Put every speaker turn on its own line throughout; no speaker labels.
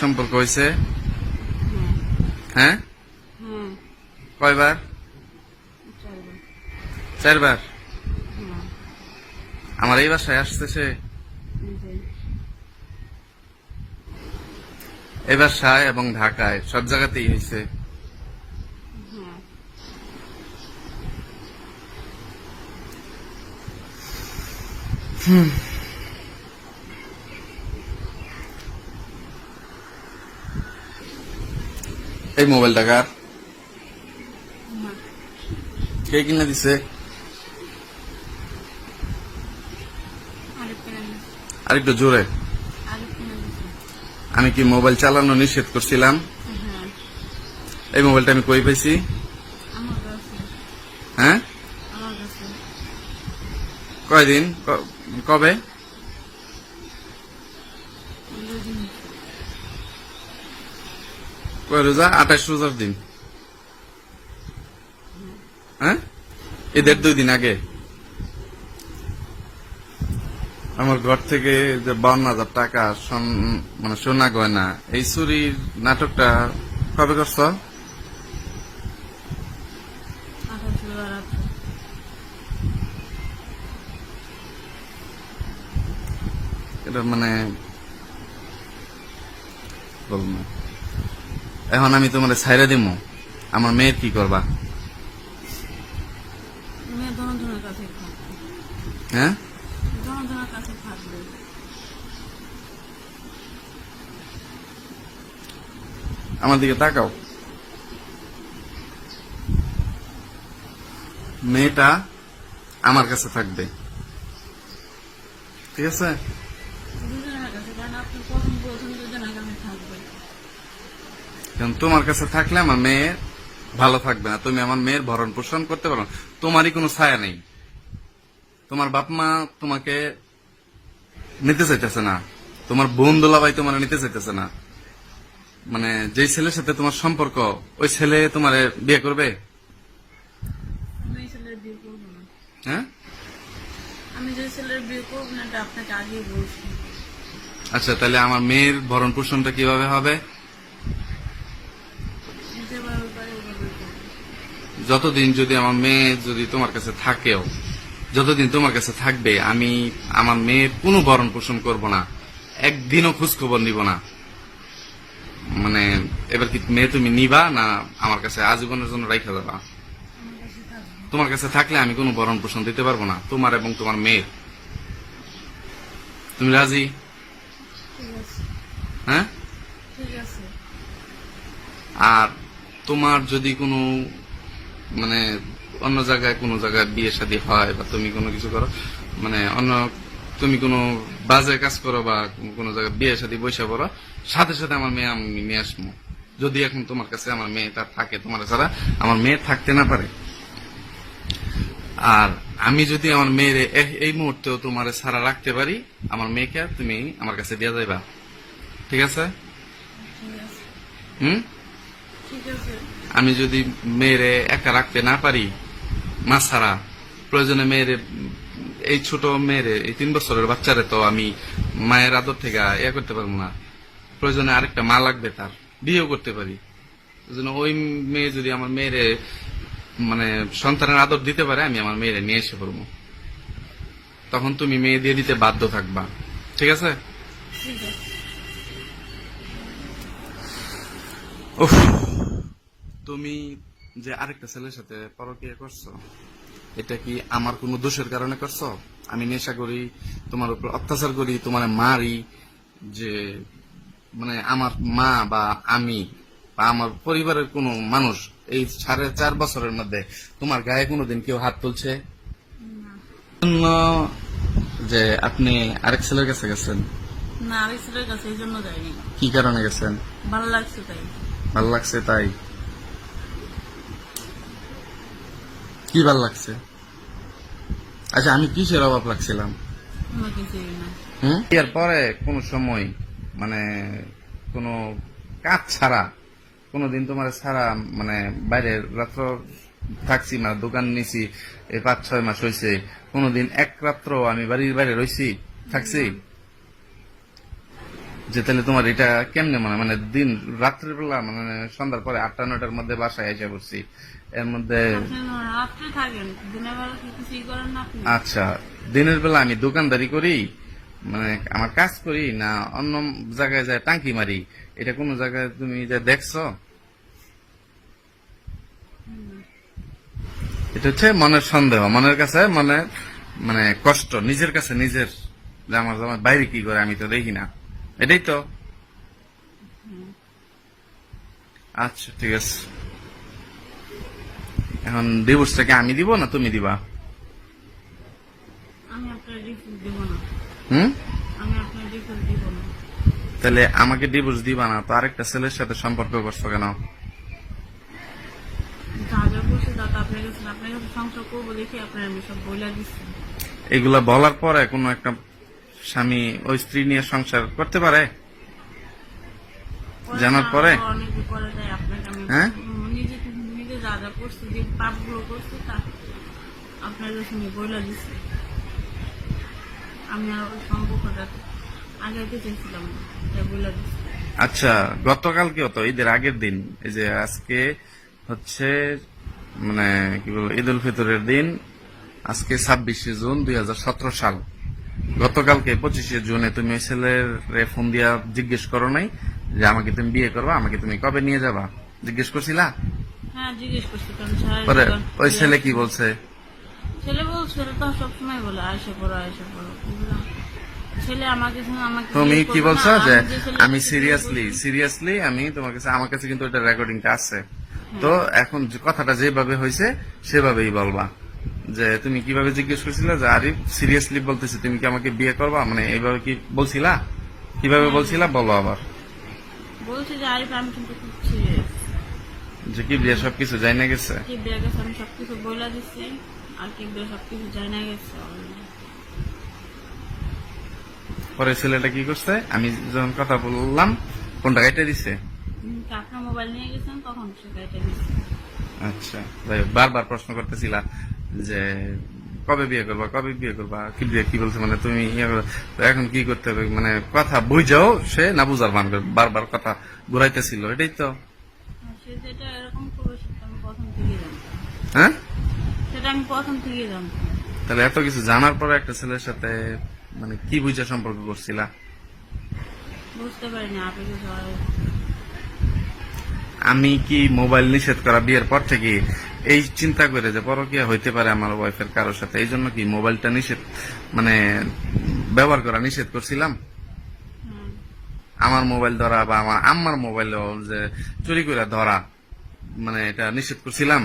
সম্পর্ক হয়েছে?
হ্যাঁ?
কয়বার? চারবার। আমার এই বাসায় আসছে সে। এই বাসায় এবং ঢাকায় সব জায়গাতেই হয়েছে।
হ্যাঁ
এই মোবাইলটা কার? কে কিনে দিছে? আরেকটু জোরে। আমি কি মোবাইল চালানো নিষেধ করছিলাম?
হ্যাঁ।
এই মোবাইলটা আমি কই পাইছি? হ্যাঁ? কয়দিন? কবে? কয় রোজা? আঠাশ রোজার দিন। হ্যাঁ? এদের দুই দিন আগে। আমার ঘর থেকে যে বান্ন হাজার টাকা মানে সোনা গয়না, এই চুরির নাটকটা কবে করছ? এটা মানে বলব। এখন আমি তোমার ছাইরা দিব আমার মেয়ের কি করবা? হ্যাঁ? আমার দিকে তাকাও। মেয়েটা আমার কাছে থাকবে। ঠিক আছে
দুজনের কাছে কারণ আপনি প্রথম প্রথম দুজনের কাছে থাকবে
কারণ তোমার কাছে থাকলে আমার মেয়ে ভালো থাকবে না। তুমি আমার মেয়ের ভরণ পোষণ করতে পারো তোমারই কোনো ছায়া নেই। তোমার বাপ মা তোমাকে নিতে চাইতেছে না। তোমার বোন দোলাভাই তোমার নিতে চাইতেছে না। মানে যেই ছেলের সাথে তোমার সম্পর্ক ওই ছেলে তোমার বিয়ে করবে? হ্যাঁ?
আমি যে ছেলের বিয়ে করব না এটা আপনাকে আগেই বলছি।
আচ্ছা তাহলে আমার মেয়ের ভরণ পোষণটা কীভাবে হবে
যেভাবে পারে ওভাবে করব
যতদিন যদি আমার মেয়ে যদি তোমার কাছে থাকেও যতদিন তোমার কাছে থাকবে আমি আমার মেয়ের কোনো ভরণ পোষণ করব না একদিনও খোঁজখবর নিব না। মানে এবার কি মেয়ে তুমি নিবা না আমার কাছে আজীবনের জন্য রাইখা
থাকবে
তোমার কাছে থাকলে আমি কোনো ভরণ পোষণ দিতে পারব না তোমার এবং তোমার মেয়ের। তুমি রাজি? হ্যাঁ? আর তোমার যদি কোনো মানে অন্য জায়গায় কোনো জায়গায় বিয়ে শাদী হয় বা তুমি কোনো কিছু করো মানে অন্য তুমি কোনো বাজে কাজ করো বা কোনো জায়গায় বিয়ে শাদী বৈশা করো সাথে সাথে আমার মেয়ে আমি নিয়ে আসব। যদি এখন তোমার কাছে আমার মেয়ে তার থাকে তোমার ছাড়া আমার মেয়ে থাকতে না পারে। আর আমি যদি আমার মেয়ের এই মুহূর্তেও তোমার ছাড়া রাখতে পারি আমার মেয়েকে তুমি আমার কাছে দিয়ে যাইবা। ঠিক আছে। হুম?
ঠিক আছে।
আমি যদি মেয়েরে একা রাখতে না পারি মা ছাড়া প্রয়োজনে মেয়েরে এই ছোট মেয়েরে এই তিন বছরের বাচ্চারে তো আমি মায়ের আদর থেকে ইয়ে করতে পারব না। প্রয়োজনে আরেকটা মা লাগবে তার বিয়েও করতে পারি। ওই মেয়ে যদি আমার মেয়েরে মানে সন্তানের আদর দিতে পারে আমি আমার মেয়েরে নিয়ে এসে পড়ব। তখন তুমি মেয়ে দিয়ে দিতে বাধ্য থাকবা। ঠিক আছে?
ঠিক আছে।
উফ, তুমি যে আরেকটা ছেলের সাথে পরকিয়া করছ এটা কি আমার কোনো দোষের কারণে করছ? আমি নেশা করি তোমার উপর অত্যাচার করি তোমার মারি যে মানে আমার মা বা আমি বা আমার পরিবারের কোনো মানুষ এই সাড়ে চার বছরের মধ্যে তোমার গায়ে কোনোদিন কেউ হাত তুলছে? যে আপনি আরেক ছেলের কাছে গেছেন?
না আরেক ছেলের কাছে এই জন্য যাইনি।
কি কারণে গেছেন?
ভালো লাগছে তাই।
ভালো লাগছে তাই? কি ভালো লাগছে? আচ্ছা আমি কিসের অভাব লাগছিলাম? পরে কোন সময় মানে কোন কাজ ছাড়া কোনদিন তোমার ছাড়া মানে বাইরে রাত্র থাকছি না দোকান নিছি এই পাঁচ ছয় মাস হয়েছে কোনদিন এক রাত্র আমি বাড়ির বাইরে রইছি থাকছি? যে তাহলে তোমার এটা কেমনে মানে মানে দিন রাত্রের বেলা মানে সন্ধ্যার পরে আটটা নয়টার মধ্যে বাসায় এসে পড়ছি। এর মধ্যে আচ্ছা দিনের বেলা আমি দোকানদারি করি মানে আমার কাজ করি না অন্য জায়গায় যায় টাঙ্কি মারি? এটা কোন জায়গায় তুমি যে দেখছ? এটা হচ্ছে মনের সন্দেহ মনের কাছে মনে মানে কষ্ট নিজের কাছে নিজের যে আমার বাইরে কি করে আমি তো দেখি না। এটাই তো আচ্ছা ঠিক আছে। এখন ডিভোর্সটাকে আমি দিব না তুমি দিবা? হুম? তাহলে আমাকে ডিভোর্স দিবা না তো আরেকটা ছেলের সাথে সম্পর্ক করছ কেন? এগুলা বলার পরে কোনো একটা স্বামী ওই স্ত্রী নিয়ে সংসার করতে পারে? জানার পরে? হ্যাঁ? আচ্ছা গতকালকে তো ঈদের আগের দিন এই যে আজকে হচ্ছে মানে কি বলব ঈদ উল ফিতরের দিন আজকে ছাব্বিশে জুন দুই হাজার সতেরো সাল। গতকালকে পঁচিশে জুনে তুমি ওই ছেলের ফোন দিয়া জিজ্ঞেস করো নাই যে আমাকে তুমি বিয়ে করবা আমাকে তুমি কবে নিয়ে যাবা? জিজ্ঞেস করছিলা?
হ্যাঁ
পরে ওই ছেলে কি বলছে?
ছেলে বল তো সবসময় বলে আয়সা পড়ো আয়সা পড়ো। বুঝলাম ছেলে আমাকে শুনে আমাকে
তুমি কি বলছো যে
যে
আমি সিরিয়াসলি সিরিয়াসলি আমি তোমার কাছে আমার কাছে কিন্তু ওটা রেকর্ডিংটা আছে। তো এখন কথাটা যেভাবে হয়েছে সেভাবেই বলবা। যে তুমি কীভাবে জিজ্ঞেস করছিলে যে আরিফ সিরিয়াসলি বলতেছি তুমি কি আমাকে বিয়ে করবা? মানে এইভাবে কি বলছিলা? কীভাবে বলছিলা? বলো আবার।
বলছি যে আরিফ আমি কিন্তু খুব সিরিয়াস
যে কি বিয়ে সবকিছু যাই না গেছে?
কি বিয়ে গেছে আমি সবকিছু বইলা দিচ্ছি আর কি বিয়ে সবকিছু জানা গেছে
পরে ছেলেটা কি করছে? আমি যখন কথা বললাম কোনটা গাইতে দিছে।
আপনার মোবাইল নিয়ে গেছেন তখন সে গাড়িটা দিচ্ছে
আচ্ছা বারবার প্রশ্ন করতেছিলা। যে কবে বিয়ে করবা কবে বিয়ে করবা কি বিয়ে কি বলছে মানে তুমি ইয়ে এখন কি করতে হবে মানে কথা বুঝাও সে না বুঝার মান বারবার কথা ঘুরাইতেছিল এটাই তো। হ্যাঁ
জানতাম।
তাহলে এত কিছু জানার পরে একটা ছেলের সাথে মানে কি বুঝা সম্পর্ক করছিলা?
বুঝতে পারিনি
আমি কি মোবাইল নিষেধ করা বিয়ের পর থেকে এই চিন্তা করে যে পরকিয়া হইতে পারে আমার ওয়াইফের কারোর সাথে। এই জন্য কি মোবাইলটা নিষেধ মানে ব্যবহার করা নিষেধ করছিলাম? আমার মোবাইল ধরা বা আমার আম্মার মোবাইল যে চুরি করে ধরা মানে এটা নিষেধ করছিলাম?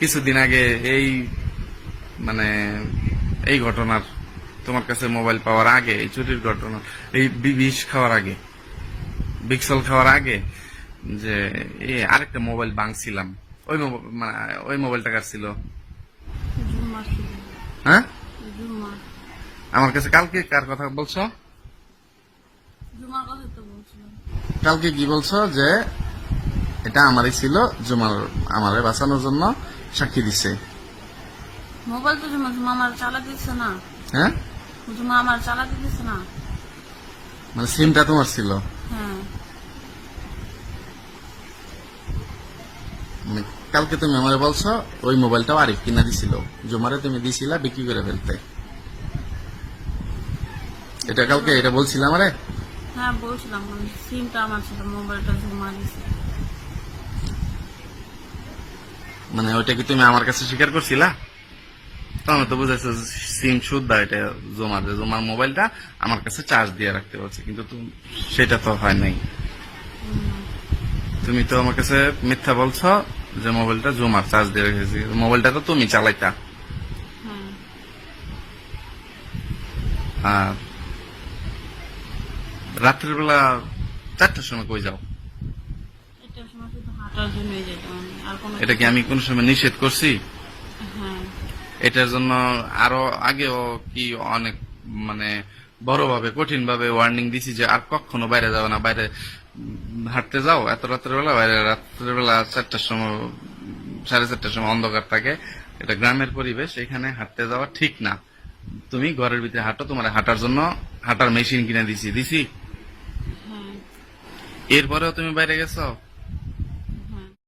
কিছুদিন আগে এই মানে এই ঘটনার তোমার কাছে মোবাইল পাওয়ার আগে এই চুরির ঘটনা এই বিষ খাওয়ার আগে বিক্সল খাওয়ার আগে যে এই আরেকটা মোবাইল ভাঙছিলাম। ওই মানে ওই মোবাইলটা কার ছিল। হ্যাঁ? আমার কাছে কালকে কার কথা বলছো? কালকে কি বলছো যে এটা আমারই ছিল জুমার আমারে বাঁচানোর জন্য সাক্ষী দিছে।
মোবাইল তো জুমা জুমা আমার চালাতে দিচ্ছে না।
হ্যাঁ?
জুমা আমার চালাতে দিচ্ছে না।
মানে সিমটা তোমার ছিল?
হ্যাঁ।
মানে কালকে তুমি আমারে বলছো ওই মোবাইলটাও আরিফ কিনা দিছিল। জুমারে তুমি দিছিলা বিক্রি করে ফেলতে। এটা কালকে এটা বলছিলাম আমারে?
হ্যাঁ বলছিলাম সিমটা আমার ছিল মোবাইলটা জুমা দিছে।
মানে ওইটা কি তুমি আমার কাছে স্বীকার করছিলা? তখন তো বুঝাইছো সিম শুদ্ধ এটা জমার যে জমার মোবাইলটা আমার কাছে চার্জ দিয়ে রাখতে বলছে কিন্তু তুমি সেটা তো হয় নাই। তুমি তো আমার কাছে মিথ্যা বলছো যে মোবাইলটা জমার চার্জ দিয়ে রেখেছি। মোবাইলটা তো তুমি চালাইতা। আর রাত্রের বেলা চারটার সময় কই যাও? এটা কি আমি কোন সময় নিষেধ করছি?
হ্যাঁ।
এটার জন্য আরও আগেও কি অনেক মানে বড়ভাবে কঠিন ভাবে ওয়ার্নিং দিছি যে আর কখনো বাইরে যাও না বাইরে হাঁটতে যাও। এত রাত্রের বেলা বাইরে রাত্রের বেলা চারটার সময় সাড়ে চারটার সময় অন্ধকার থাকে। এটা গ্রামের পরিবেশ এখানে হাঁটতে যাওয়া ঠিক না। তুমি ঘরের ভিতরে হাঁটো তোমার হাঁটার জন্য হাঁটার মেশিন কিনে দিছি দিছি?
হ্যাঁ।
এরপরেও তুমি বাইরে গেছো?